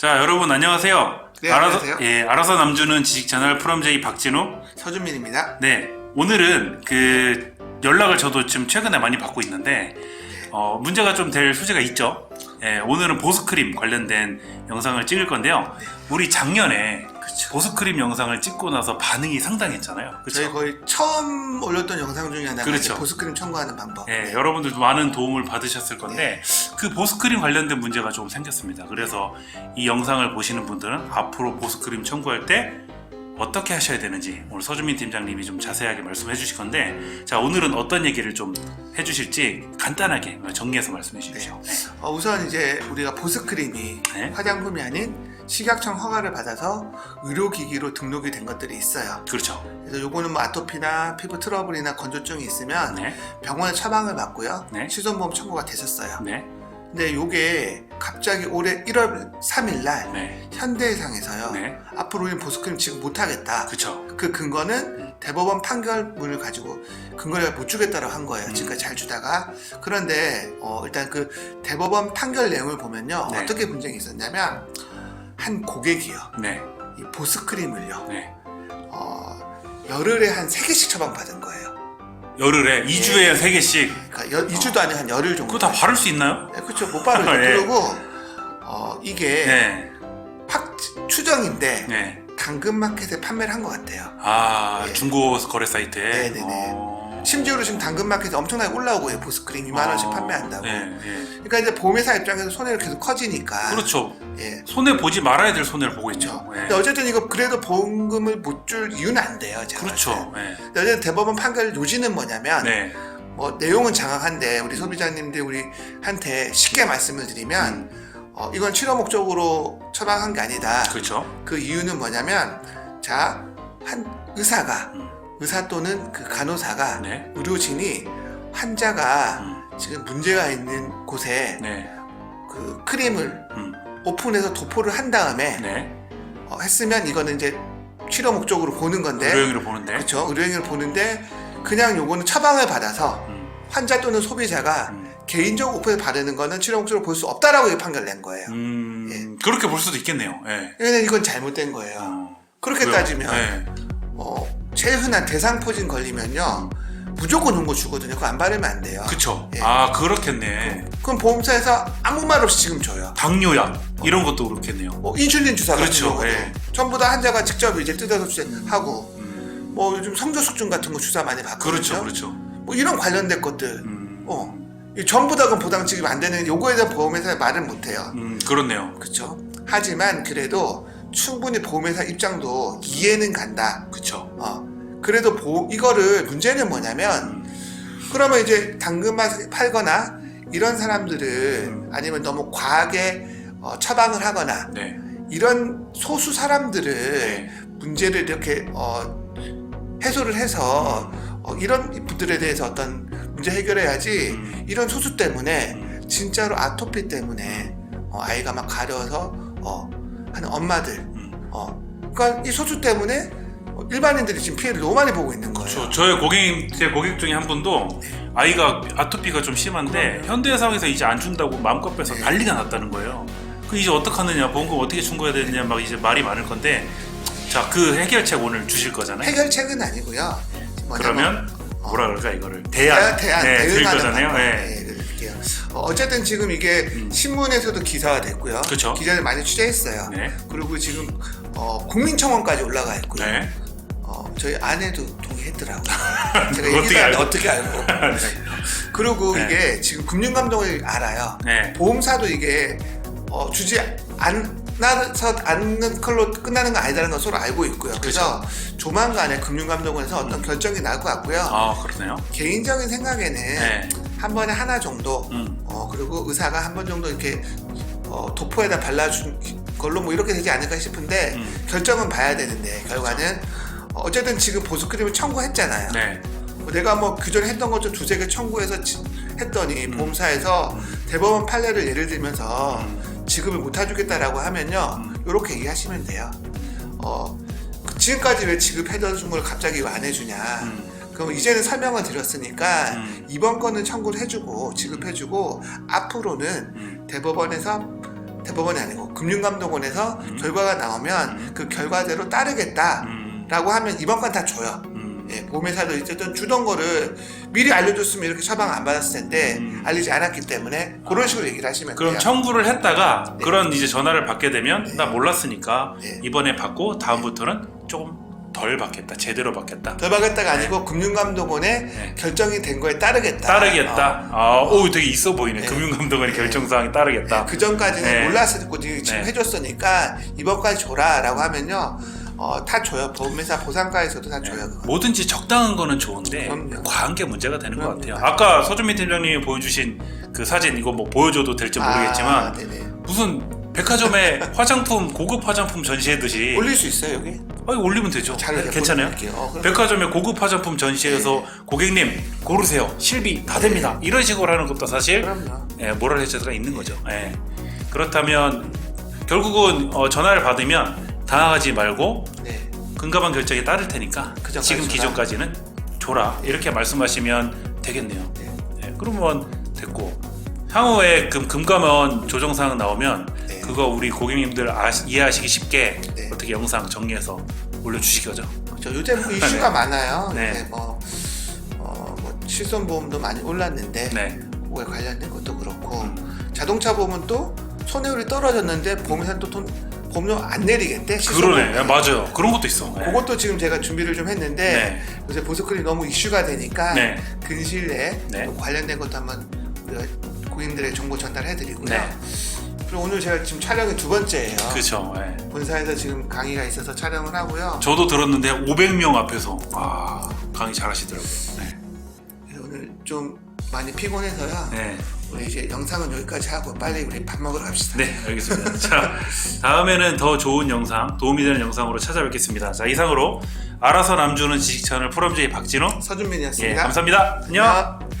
자, 여러분 안녕하세요. 네, 알아서, 안녕하세요. 예, 알아서 남주는 지식 채널 프롬제이 박진우. 서준민입니다. 네, 오늘은 그 연락을 저도 지금 최근에 많이 받고 있는데 어, 문제가 좀 될 소지가 있죠. 예, 오늘은 보습크림 관련된 영상을 찍을 건데요. 우리 작년에 보습크림 영상을 찍고 나서 반응이 상당했잖아요. 저희 그렇죠? 거의 처음 올렸던 영상 중에 하나가 그렇죠. 이제 보습크림 첨가하는 방법. 예, 여러분들도 많은 도움을 받으셨을 건데 그 보습크림 관련된 문제가 좀 생겼습니다. 그래서 이 영상을 보시는 분들은 앞으로 보습크림 첨구할 때 어떻게 하셔야 되는지 오늘 서주민 팀장님이 좀 자세하게 말씀해 주실 건데 자 오늘은 어떤 얘기를 좀 해주실지 간단하게 정리해서 말씀해 주십시오. 네. 어, 우선 이제 우리가 보습크림이 네. 화장품이 아닌 식약청 허가를 받아서 의료기기로 등록이 된 것들이 있어요. 그렇죠. 그래서 요거는 뭐 아토피나 피부 트러블이나 건조증이 있으면 네, 병원에 처방을 받고요. 네. 실손보험 청구가 됐었어요. 네, 근데 요게 갑자기 올해 1월 3일 날 네, 현대해상에서요. 네, 앞으로 우리는 보습크림 지금 못 하겠다. 그렇죠. 그 근거는 대법원 판결문을 가지고 근거를 못 주겠다고 한 거예요. 음. 지금까지 잘 주다가 그런데 어, 일단 그 대법원 판결 내용을 보면요 네. 어떻게 분쟁이 있었냐면 한 고객이요 네, 이 보습크림을요 네. 어, 열흘에 한세 개씩 처방 받은 거예요. 열흘에 2주에 세 개씩 그러니까 여, 2주도 아니고 한 열흘 정도. 그거 다 바를 수 있나요? 네, 그렇죠 못 바르죠. 예. 그리고 어, 이게 네, 확 추정인데 네. 당근마켓에 판매를 한 것 같아요. 아 예. 중고 거래 사이트에. 네네네. 어. 심지어로 지금 당근마켓에 엄청나게 올라오고 요 보습크림 2만 원씩 어, 판매한다고. 네, 네. 그러니까 이제 보험회사 입장에서 손해가 계속 커지니까. 그렇죠. 예. 손해 보지 말아야 될 손해를 보고 있죠. 그렇죠. 예. 근데 어쨌든 이거 그래도 보험금을 못 줄 이유는 안 돼요. 제가 그렇죠. 예. 때. 근데 어쨌든 대법원 판결 요지는 뭐냐면 네. 뭐 내용은 장황한데 우리 소비자님들 우리한테 쉽게 말씀을 드리면 어, 이건 치료 목적으로 처방한 게 아니다. 그렇죠. 그 이유는 뭐냐면 자 한 의사가 음. 의사 또는 그 간호사가 네. 의료진이 환자가 음. 지금 문제가 있는 곳에 네. 그 크림을 음. 오픈해서 도포를 한 다음에 네. 어, 했으면 이거는 이제 치료 목적으로 보는 건데 의료용으로 보는데. 그렇죠 의료행위를 보는데 그냥 요거는 처방을 받아서 음. 환자 또는 소비자가 음. 개인적 오픈해서 바르는 거는 치료 목적으로 볼 수 없다라고 이 판결 낸 거예요. 음, 그렇게 볼 수도 있겠네요. 예. 왜냐면 이건 잘못된 거예요. 어. 그렇게 왜요? 따지면 네. 어, 제일 흔한 대상포진 걸리면요 무조건 홍보 주거든요. 그거 안 바르면 안 돼요. 그쵸. 예. 아, 그렇겠네. 그럼 보험사에서 아무 말 없이 지금 줘요. 당뇨약 이런 것도 그렇겠네요. 뭐 인슐린 주사 같은 그렇죠. 경우도 예. 전부 다 환자가 직접 이제 뜯어서 주사하고 음. 뭐 요즘 성조숙증 같은 거 주사 많이 받거든요. 그렇죠. 그렇죠. 뭐 이런 관련된 것들 음. 어 이 전부 다 그럼 보당 지급 안 되는 요거에 대한 보험회사 말은 못 해요. 음, 그렇네요. 그렇죠. 하지만 그래도 충분히 보험회사 입장도 이해는 간다. 그쵸. 어 그래도 보험 이거를 문제는 뭐냐면 음. 그러면 이제 당근만 팔거나 이런 사람들을 음. 아니면 너무 과하게 어, 처방을 하거나 네. 이런 소수 사람들을 네. 문제를 이렇게 어, 해소를 해서 어, 이런 분들에 대해서 어떤 문제 해결해야지 음. 이런 소수 때문에 음. 진짜로 아토피 때문에 어, 아이가 막 가려서 어, 하는 엄마들 음. 어, 그러니까 이 소수 때문에 어, 일반인들이 지금 피해를 너무 많이 보고 있는 거예요. 저, 저의 고객, 제 고객 중에 한 분도 아이가 아토피가 좀 심한데 현대해상에서 이제 안 준다고 마음껏 빼서 네. 난리가 났다는 거예요. 그 이제 어떡하느냐, 보험금 어떻게 충고해야 되느냐 막 이제 말이 많을 건데 자, 그 해결책 오늘 주실 거잖아요. 해결책은 아니고요. 뭐냐면 그러면 뭐라 그럴까 이거를 대안, 대안, 대안 네, 드릴 대응하는 거잖아요. 방법. 네. 네, 드릴게요. 어, 어쨌든 지금 이게 음. 신문에서도 기사화 됐고요. 그쵸. 기자들 많이 취재했어요. 네. 그리고 지금 어, 국민청원까지 올라가 있고요. 네. 어, 저희 아내도 동의했더라고요. 제가 어떻게 얘기를 알고? 어떻게 알고? 그리고 네. 이게 지금 금융감독을 알아요. 네. 보험사도 이게 어, 주지 않아서 않는 걸로 끝나는 건 아니다는 걸 서로 알고 있고요. 그래서 조만간에 금융감독원에서 어떤 결정이 나올 것 같고요. 아, 그러네요. 개인적인 생각에는 네. 한 번에 하나 정도 음. 어, 그리고 의사가 한 번 정도 이렇게 어, 도포에다 발라준 걸로 뭐 이렇게 되지 않을까 싶은데 음. 결정은 봐야 되는데 결과는 어, 어쨌든 지금 보습크림을 청구했잖아요. 네. 뭐 내가 뭐 그전에 했던 것 좀 두세 개 청구해서 지- 했더니 음. 보험사에서 대법원 판례를 예를 들면서 음. 지급을 못 해주겠다라고 하면요 음. 이렇게 이해하시면 돼요. 어, 그 지금까지 왜 지급해던 걸 갑자기 왜 안 해주냐? 음. 그럼 이제는 설명을 드렸으니까 음. 이번 거는 청구를 해주고 지급해주고 앞으로는 음. 대법원에서 대법원이 아니고 금융감독원에서 음. 결과가 나오면 그 결과대로 따르겠다 라고 음, 하면 이번 건 다 줘요. 음, 예, 보험회사도 어쨌든 주던 거를 미리 알려줬으면 이렇게 처방 안 받았을 텐데 음. 알리지 않았기 때문에 그런 식으로 얘기를 하시면 그럼 돼요. 청구를 했다가 네. 그런 이제 전화를 받게 되면 네. 나 몰랐으니까 네. 이번에 받고 다음부터는 조금 덜 받겠다 제대로 받겠다 덜 받겠다가 아니고 금융감독원의 네. 결정이 된 거에 따르겠다. 따르겠다 어, 아오 되게 있어 보이네 네. 금융감독원의 네. 결정사항에 따르겠다 그 전까지는 네. 몰랐을 거 지금 네. 해줬으니까 이번까지 줘라 라고 하면요 어, 다 줘요 보험회사 보상가에서도 다 줘요 그거. 뭐든지 적당한 거는 좋은데 그럼요. 과한 게 문제가 되는 것 그럼요. 같아요. 아까 서준민 팀장님이 보여주신 그 사진 이거 뭐 보여줘도 될지 모르겠지만 아, 네네. 무슨 백화점에 화장품 고급 화장품 전시회듯이 올릴 수 있어요 여기? 아니, 올리면 되죠. 잘 네, 괜찮아요? 보내드릴게요. 어, 그럼- 백화점에 고급 화장품 전시회에서 네. 고객님 고르세요. 실비 다 됩니다. 이런 식으로 하는 것도 사실 그럼요. 예, 모럴 해저드가 있는 거죠. 예. 그렇다면 결국은 어, 전화를 받으면 당황하지 말고 네. 금감원 결정에 따를 테니까 그 지금. 기존까지는 줘라 이렇게 말씀하시면 되겠네요. 네. 네, 그러면 됐고 향후에 금, 금감원 조정사항 나오면 네. 그거 우리 고객님들 아, 이해하시기 쉽게 네. 어떻게 영상 정리해서 올려주시기 거죠. 그렇죠. 요즘 뭐 이슈가 네. 많아요. 네. 네. 뭐, 어, 뭐 실손보험도 많이 올랐는데 네. 그거에 관련된 것도 그렇고 음. 자동차 보험은 또 손해율이 떨어졌는데 보험회사는 또 돈, 보험료 안 내리겠대. 그러네. 야, 맞아요. 그런 것도 있어. 네. 그것도 지금 제가 준비를 좀 했는데 네. 요새 보스크림 너무 이슈가 되니까 네. 근시일 내에 네. 또 관련된 것도 한번 우리가 고객님들의 정보 전달해드리고요. 네. 그리고 오늘 제가 지금 촬영이 두 번째예요. 그렇죠. 네. 본사에서 지금 강의가 있어서 촬영을 하고요. 저도 들었는데 500명 앞에서 아 강의 잘하시더라고요. 네. 그래서 오늘 좀 많이 피곤해서요. 네. 우리 이제 영상은 여기까지 하고 빨리 우리 밥 먹으러 갑시다. 네, 알겠습니다. 자, 다음에는 더 좋은 영상, 도움이 되는 영상으로 찾아뵙겠습니다. 자, 이상으로 알아서 남주는 지식 채널 포럼제의 박진호. 예, 서준민이었습니다. 감사합니다. 안녕. 안녕.